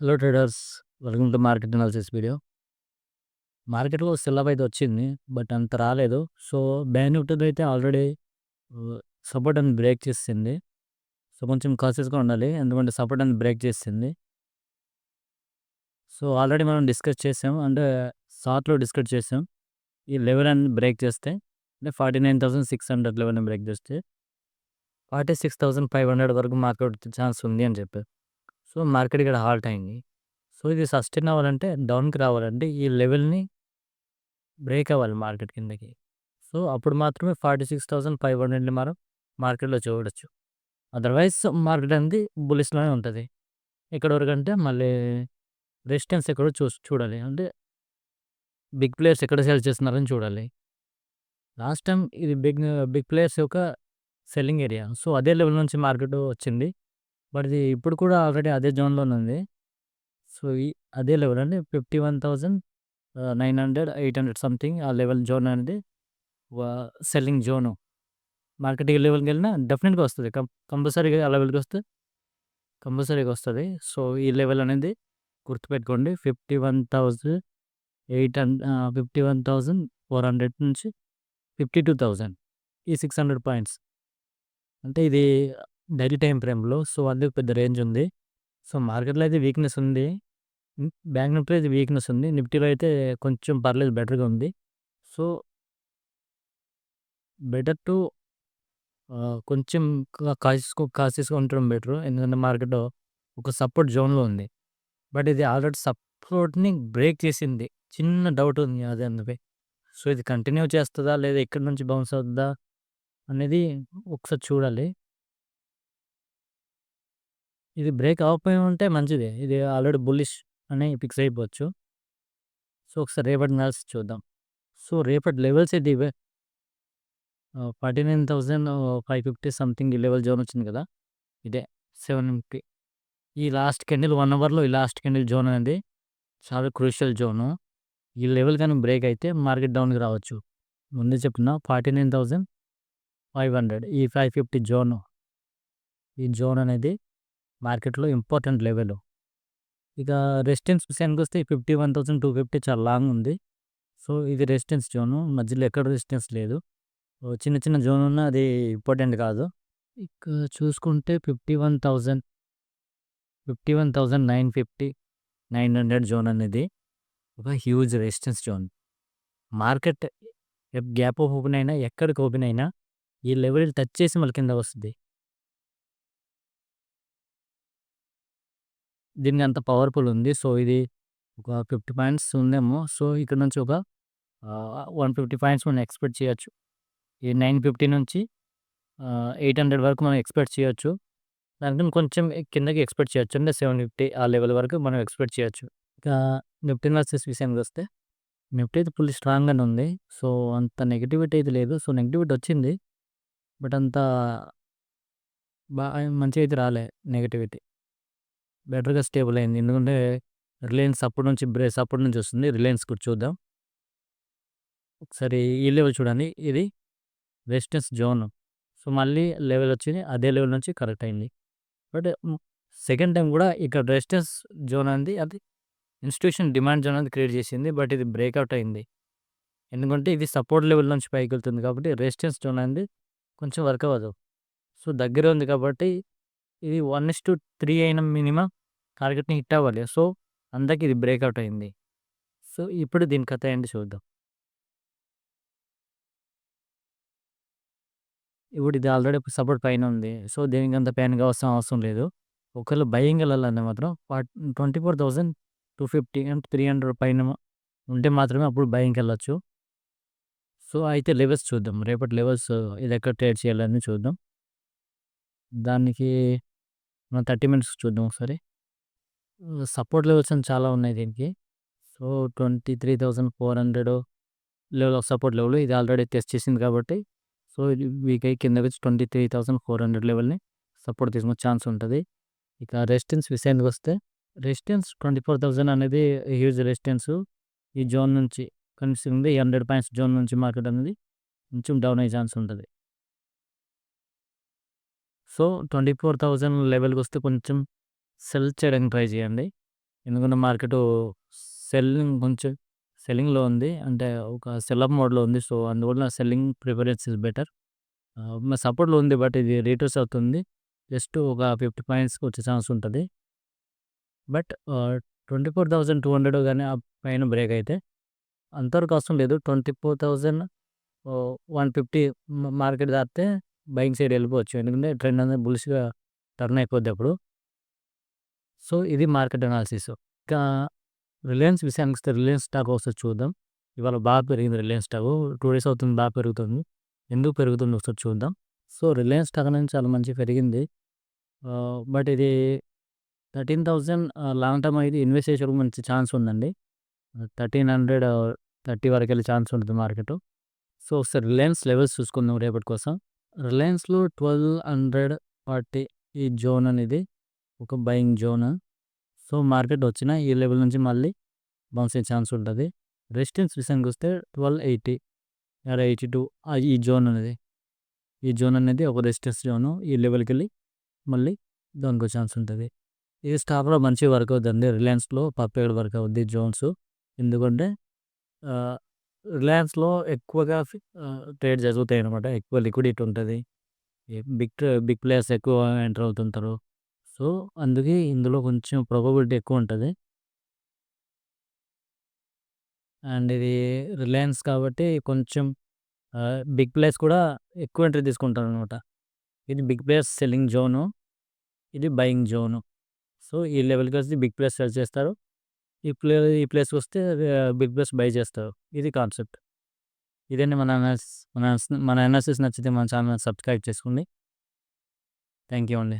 Hello traders welcome to market analysis video మార్కెట్లో sell అయితే వచ్చింది బట్ అంత రాలేదు. సో బ్యాన్ నిఫ్టీలో అయితే ఆల్రెడీ సపోర్ట్ అని బ్రేక్ చేసింది. సో కొంచెం కాసెస్గా ఉండాలి ఎందుకంటే సపోర్ట్ అని బ్రేక్ చేసింది. సో ఆల్రెడీ మనం డిస్కస్ చేసాం అంటే షార్ట్లో డిస్కస్ చేసాం. ఈ లెవెల్ అని బ్రేక్ చేస్తే అంటే forty nine thousand six hundred level break చేస్తే forty six thousand five hundred వరకు మార్కెట్ ఛాన్స్ ఉంది అని చెప్పారు సో మార్కెట్ ఇక్కడ హాల్ట్ అయింది. సో ఇది సస్టైన్ అవ్వాలంటే డౌన్కి రావాలంటే ఈ లెవెల్ని బ్రేక్ అవ్వాలి మార్కెట్ కిందకి. సో అప్పుడు మాత్రమే ఫార్టీ సిక్స్ థౌసండ్ ఫైవ్ హండ్రెడ్ని మనం మార్కెట్లో చూడొచ్చు. అదర్వైజ్ మార్కెట్ అనేది బులిస్లోనే ఉంటుంది. ఎక్కడ వరకు అంటే మళ్ళీ రెసిస్టెన్స్ ఎక్కడో చూ చూడాలి. అంటే బిగ్ ప్లేయర్స్ ఎక్కడ సేల్ చేస్తున్నారని చూడాలి. లాస్ట్ టైం ఇది బిగ్ బిగ్ ప్లేయర్స్ యొక్క సెల్లింగ్ ఏరియా. సో అదే లెవెల్ నుంచి మార్కెట్ వచ్చింది. బట్ ఇది ఇప్పుడు కూడా ఆల్రెడీ అదే జోన్లోనే ఉంది. సో ఈ అదే లెవెల్ అండి. Fifty one thousand nine hundred eight hundred something ఆ లెవెల్ జోన్ అనేది సెల్లింగ్ జోను. మార్కెట్ లెవెల్కి వెళ్ళినా డెఫినెట్గా వస్తుంది. కం కంపల్సరీగా ఆ లెవెల్కి వస్తే కంపల్సరీగా వస్తుంది. సో ఈ లెవెల్ అనేది గుర్తుపెట్టుకోండి. Fifty one thousand eight hundred fifty one thousand four hundred నుంచి ఫిఫ్టీ టూ థౌజండ్ ఈ సిక్స్ హండ్రెడ్ పాయింట్స్. అంటే ఇది డైలీ టైం ఫ్రేమ్లో. సో అందుకు పెద్ద రేంజ్ ఉంది. సో మార్కెట్లో అయితే వీక్నెస్ ఉంది. బ్యాంక్ నిఫ్టీలో అయితే వీక్నెస్ ఉంది. నిఫ్టీలో అయితే కొంచెం పర్లేదు బెటర్గా ఉంది. సో బెటర్ టు కొంచెం కాసిస్కో కాసిస్గా ఉండడం బెటర్. ఎందుకంటే మార్కెట్ ఒక సపోర్ట్ జోన్లో ఉంది. బట్ ఇది ఆల్రెడీ సపోర్ట్ని బ్రేక్ చేసింది. చిన్న డౌట్ ఉంది అదే అందుకే. సో ఇది కంటిన్యూ చేస్తుందా లేదా ఎక్కడి నుంచి బౌన్స్ అవుతుందా అనేది ఒకసారి చూడాలి. ఇది బ్రేక్ అవ్వకపోయి ఉంటే మంచిదే. ఇది ఆల్రెడీ బుల్లిష్ అని ఫిక్స్ అయిపోవచ్చు. సో ఒకసారి రేపటి అనాలిసిస్ చూద్దాం. సో రేపటి లెవెల్స్ ఏంటి ఇవే? Forty nine thousand five fifty something ఈ లెవెల్ జోన్ వచ్చింది కదా? ఇదే సెవెన్ ఫిఫ్టీ ఈ లాస్ట్ కెండిల్ వన్ అవర్లో ఈ లాస్ట్ కెండిల్ జోన్ అనేది చాలా క్రూషియల్ జోను. ఈ లెవెల్ కానీ బ్రేక్ అయితే మార్కెట్ డౌన్కి రావచ్చు. ముందే చెప్పిన forty nine thousand five hundred ఈ ఫైవ్ ఫిఫ్టీ జోను. ఈ జోన్ అనేది మార్కెట్లో ఇంపార్టెంట్ లెవెల్. ఇక రెసిస్టెన్స్ విషయానికి వస్తే fifty one thousand two fifty చాలా లాంగ్ ఉంది. సో ఇది రెసిస్టెన్స్ జోను మధ్యలో ఎక్కడ రెసిస్టెన్స్ లేదు. చిన్న చిన్న జోన్ ఉన్న అది ఇంపార్టెంట్ కాదు. ఇక చూసుకుంటే fifty one thousand fifty one thousand nine fifty nine hundred zone అనేది ఒక huge resistance zone. Market gap open అయినా ఎక్కడికి ఓపెన్ అయినా ఈ లెవెల్ టచ్ చేసి మళ్ళీ కింద వస్తుంది. దీనికి అంత పవర్ఫుల్ ఉంది. సో ఇది ఒక ఫిఫ్టీ పాయింట్స్ ఉందేమో. సో ఇక్కడ నుంచి ఒక వన్ ఫిఫ్టీ పాయింట్స్ మనం ఎక్స్పెక్ట్ చేయొచ్చు. ఈ నైన్ ఫిఫ్టీ నుంచి ఎయిట్ హండ్రెడ్ వరకు మనం ఎక్స్పెక్ట్ చేయొచ్చు. దానికన్నా కొంచెం కిందకి ఎక్స్పెక్ట్ చేయొచ్చు. అంటే సెవెన్ ఫిఫ్టీ ఆ లెవెల్ వరకు మనం ఎక్స్పెక్ట్ చేయొచ్చు. ఇక నిఫ్టీ వర్సెస్ విషయానికి వస్తే నిఫ్టీ అయితే ఫుల్ స్ట్రాంగ్గానే ఉంది. సో అంత నెగిటివిటీ అయితే లేదు. సో నెగిటివిటీ వచ్చింది. బట్ అంత బాగా మంచిగా అయితే రాలే నెగిటివిటీ. బెటర్గా స్టేబుల్ అయింది. ఎందుకంటే రిలయన్స్ అప్పటి నుంచి బ్రేస్ అప్పటి నుంచి వస్తుంది. రిలయన్స్ కూడా చూద్దాం. ఒకసారి ఈ లెవెల్ చూడండి. ఇది రెసిస్టెన్స్ జోన్. సో మళ్ళీ లెవెల్ వచ్చింది. అదే లెవెల్ నుంచి కరెక్ట్ అయింది. బట్ సెకండ్ టైం కూడా ఇక్కడ రెసిస్టెన్స్ జోన్ అనేది అది ఇన్స్టిట్యూషన్ డిమాండ్ జోన్ అనేది క్రియేట్ చేసింది. బట్ ఇది బ్రేక్అవుట్ అయింది. ఎందుకంటే ఇది సపోర్ట్ లెవెల్ నుంచి పైకి వెళ్తుంది కాబట్టి రెసిస్టెన్స్ జోన్ అనేది కొంచెం వర్క్ అవ్వదు. సో దగ్గర ఉంది కాబట్టి ఇది వన్ ఇస్ టు త్రీ అయిన మినిమం టార్గెట్ని హిట్ అవ్వాలి. సో అందరికి ఇది బ్రేక్అవుట్ అయింది. సో ఇప్పుడు దీని కథ ఏంటి చూద్దాం. ఇప్పుడు ఇది ఆల్రెడీ సపోర్ట్ పైన ఉంది. సో దీనికి అంత ప్యాన్గా అవసరం అవసరం లేదు. ఒకవేళ బయింగ్ వెళ్ళాలంటే మాత్రం twenty four thousand two fifty and three hundred పైన ఉంటే మాత్రమే అప్పుడు బయింగ్కి వెళ్ళచ్చు సో అయితే లెవెల్స్ చూద్దాం. రేపటి లెవెల్స్ ఇది ఎక్కడ ట్రేడ్ చేయాలని చూద్దాం. దానికి మనం థర్టీ మినిట్స్ చూద్దాం ఒకసారి. సపోర్ట్ లెవెల్స్ అని చాలా ఉన్నాయి దీనికి. So twenty three thousand four hundred level of support level ఇది ఆల్రెడీ టెస్ట్ చేసింది కాబట్టి. సో వీకై కింద వచ్చి twenty three thousand four hundred లెవెల్ని సపోర్ట్ తీసుకునే ఛాన్స్ ఉంటుంది. ఇక రెసిస్టెన్స్ విషయానికి వస్తే రెసిస్టెన్స్ ట్వంటీ ఫోర్ థౌజండ్ అనేది హ్యూజ్ రెసిస్టెన్స్. ఈ జోన్ నుంచి కనిపిస్తుంది ఈ హండ్రెడ్ పాయింట్స్ జోన్ నుంచి మార్కెట్ అనేది కొంచెం డౌన్ అయ్యే ఛాన్స్ ఉంటుంది. సో ట్వంటీ ఫోర్ థౌజండ్ లెవెల్కి వస్తే కొంచెం సెల్ చేయడానికి ట్రై చేయండి ఎందుకంటే మార్కెటు సెల్లింగ్ కొంచెం సెల్లింగ్‌లో ఉంది. అంటే ఒక సెల్అప్ మోడ్‌లో ఉంది. సో, అందువల్ల సెల్లింగ్ ప్రిఫరెన్స్ ఇస్ బెటర్. మా సపోర్ట్‌లో ఉంది. బట్ ఇది రిట్రేస్ అవుతుంది. జస్ట్ ఒక 50 పాయింట్స్‌కి వచ్చే ఛాన్స్ ఉంటుంది but twenty four thousand two hundred కానీ ఆ పైన బ్రేక్ అయితే అంతవరకు అవసరం లేదు. Twenty four thousand one fifty market దాటితే బైక్ సైడ్ వెళ్ళిపోవచ్చు ఎందుకంటే ట్రెండ్ అనేది బుల్స్గా టర్న్ అయిపోద్ది అప్పుడు. సో, ఇది మార్కెట్ అనాలిసిస్. ఇంకా రిలయన్స్ విషయానికి వస్తే రిలయన్స్ స్టాక్ ఒకసారి చూద్దాం. ఇవాళ బాగా పెరిగింది రిలయన్స్ స్టాక్ టూ డేస్ అవుతుంది బాగా పెరుగుతుంది. ఎందుకు పెరుగుతుంది ఒకసారి చూద్దాం. సో, రిలయన్స్ స్టాక్ అనేది చాలా మంచిగా పెరిగింది. బట్ ఇది థర్టీన్ థౌజండ్ లాంగ్ టర్మ్ ఇది ఇన్వెస్ట్ చేసేటప్పుడు మంచి ఛాన్స్ ఉందండి. థర్టీన్ హండ్రెడ్ థర్టీ వరకు వెళ్ళే ఛాన్స్ ఉంటుంది మార్కెట్ సో, ఒకసారి రిలయన్స్ లెవెల్స్ చూసుకుందాం రేపటి కోసం. రిలయన్స్‌లో 1240 ఈ జోన్ అనేది ఒక బయింగ్ జోన్. సో, మార్కెట్ వచ్చిన ఈ లెవెల్ నుంచి మళ్ళీ బౌన్స్ అయ్యే ఛాన్స్ ఉంటుంది రెసిస్టెన్స్ విషయానికొస్తే 1280 ఆర్ ఎయిటీ టూ ఈ జోన్ అనేది. ఈ జోన్ అనేది ఒక రెసిస్టెన్స్ జోను. ఈ లెవెల్కి వెళ్ళి మళ్ళీ దానికి ఛాన్స్ ఉంటుంది ఇది స్టాక్‌లో మంచి వర్క్ అవుతుంది రిలయన్స్‌లో పర్ఫెక్ట్ వర్క్ అవుద్ది జోన్స్. ఎందుకంటే రిలయన్స్‌లో ఎక్కువగా ట్రేడ్ జరుగుతాయి ట్రేడ్ ఎక్కువ లిక్విడిటీ ఉంటుంది బిగ్ ట్రే బిగ్ ప్లేయర్స్ ఎక్కువ ఎంటర్ అవుతుంటారు. సో, అందుకే ఇందులో కొంచెం ప్రాబబిలిటీ ఉంటుంది అండ్ ఇది రిలయన్స్ కాబట్టి కొంచెం బిగ్ ప్లేస్ కూడా ఎక్కువ ఎంట్రీ తీసుకుంటారు అనమాట ఇది బిగ్ ప్లేస్ సెల్లింగ్ జోను. ఇది బయింగ్ జోను. సో, ఈ లెవెల్కి వచ్చి బిగ్ ప్లేస్ సెల్ చేస్తారు. ఈ ప్లే ఈ ప్లేస్కి వస్తే బిగ్ ప్లేస్ బై చేస్తారు. ఇది కాన్సెప్ట్. ఇదండి మన అనాలిసిస్. మన అనాలిసిస్ మన అనాలిసిస్ నచ్చితే మన ఛానల్ సబ్స్క్రైబ్ చేసుకోండి. థ్యాంక్ యూ అండి.